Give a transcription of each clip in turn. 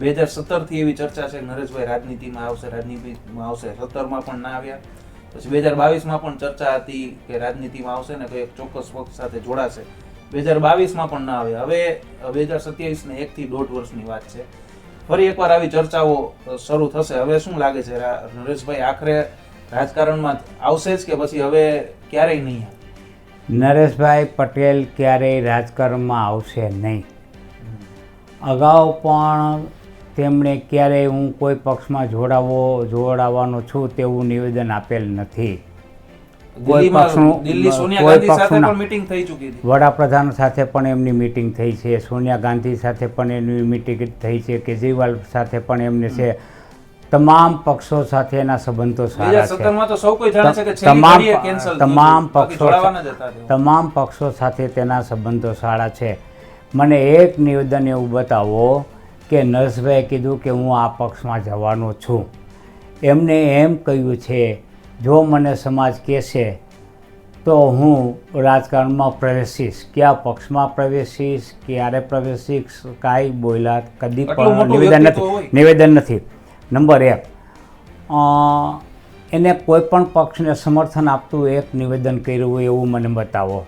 બે હજાર સત્તરથી એવી ચર્ચા છે નરેશભાઈ રાજનીતિમાં આવશે રાજનીતિમાં આવશે. સત્તરમાં પણ ના આવ્યા. પછી બે હજાર બાવીસમાં પણ ચર્ચા હતી કે રાજનીતિમાં આવશે ને કોઈ એક ચોક્કસ પક્ષ સાથે જોડાશે. બે હજાર બાવીસમાં પણ ના આવ્યા. હવે બે હજાર સત્યાવીસને એકથી દોઢ વર્ષની વાત છે. ફરી એકવાર આવી ચર્ચાઓ શરૂ થશે. હવે શું લાગે છે? નરેશભાઈ આખરે રાજકારણમાં આવશે જ કે પછી હવે ક્યારેય નહીં આવે? નરેશભાઈ પટેલ ક્યારેય રાજકારણમાં આવશે નહીં. અગાઉ પણ તેમણે ક્યારેય હું કોઈ પક્ષમાં જોડાવો જોડાવાનો છું તેવું નિવેદન આપેલ નથી. કોઈ પક્ષનું- કોઈ સાથે પક્ષના- વડાપ્રધાન સાથે પણ એમની મિટિંગ થઈ છે સોનિયા ગાંધી સાથે પણ એમની મિટિંગ થઈ છે કેજરીવાલ સાથે પણ એમને છે. તમામ પક્ષો સાથેના સંબંધો બે સારા છે. તમામ તમામ પક્ષો. તમામ પક્ષો સાથે તેના સંબંધો સારા છે. મને એક નિવેદન એવું બતાવો કે નરેશભાઈએ કીધું કે હું આ પક્ષમાં જવાનો છું. એમને એમ કહ્યું છે જો મને સમાજ કહેશે તો હું રાજકારણમાં પ્રવેશીશ. કયા પક્ષમાં પ્રવેશીશ ક્યારે પ્રવેશીશ કાંઈ બોલ્યા કદી પણ નિવેદન નથી. નિવેદન નથી. નંબર એક એને કોઈ પણ પક્ષને સમર્થન આપતું એક નિવેદન કર્યું હોય એવું મને બતાવો.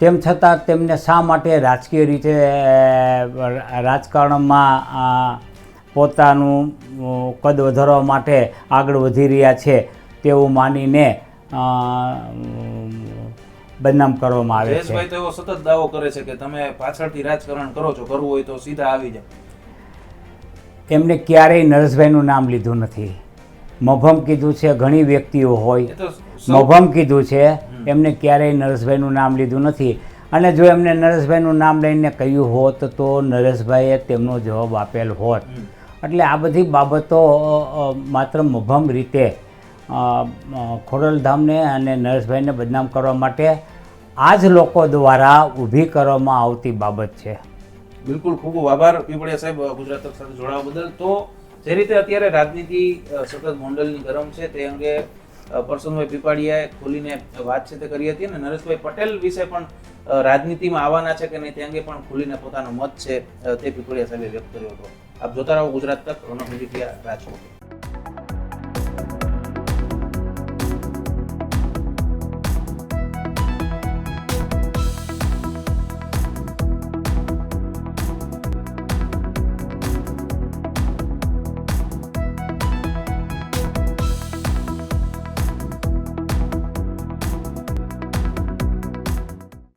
તેમ છતાં તેમને શા માટે રાજકીય રીતે રાજકારણમાં પોતાનું કદ વધારવા માટે આગળ વધી રહ્યા છે તેવું માનીને બદનામ કરવામાં આવે છે. જયેશભાઈ તો એવો સતત દાવો કરે છે કે તમે પાછળથી રાજકારણ કરો છો કરવું હોય તો સીધા આવી જાય એમને ક્યારેય નરેશભાઈનું નામ લીધું નથી. મભમ કીધું છે ઘણી વ્યક્તિઓ હોય. મભમ કીધું છે. એમને ક્યારેય નરેશભાઈનું નામ લીધું નથી. અને જો એમને નરેશભાઈનું નામ લઈને કહ્યું હોત તો નરેશભાઈએ તેમનો જવાબ આપેલ હોત. એટલે આ બધી બાબતો માત્ર મભમ રીતે ખોડલધામને અને નરેશભાઈને બદનામ કરવા માટે આ જ લોકો દ્વારા ઊભી કરવામાં આવતી બાબત છે. બિલકુલ ખૂબ આભાર. પીપળિયા સાહેબ ગુજરાત સાથે જોડાવા બદલ. તો જે રીતે અત્યારે રાજનીતિ સતત મોન્ડલની ગરમ છે તે અંગે પરસોત્તમભાઈ પીપાડિયાએ ખોલીને વાત છે કરી હતી અને નરેશભાઈ પટેલ વિશે પણ રાજનીતિમાં આવવાના છે કે નહીં તે અંગે પણ ખુલીને પોતાનો મત છે તે પીપળિયા સાહેબે વ્યક્ત કર્યો હતો. આપ જોતા રહો ગુજરાત તક, રોનક મીડિયા રાજકોટ.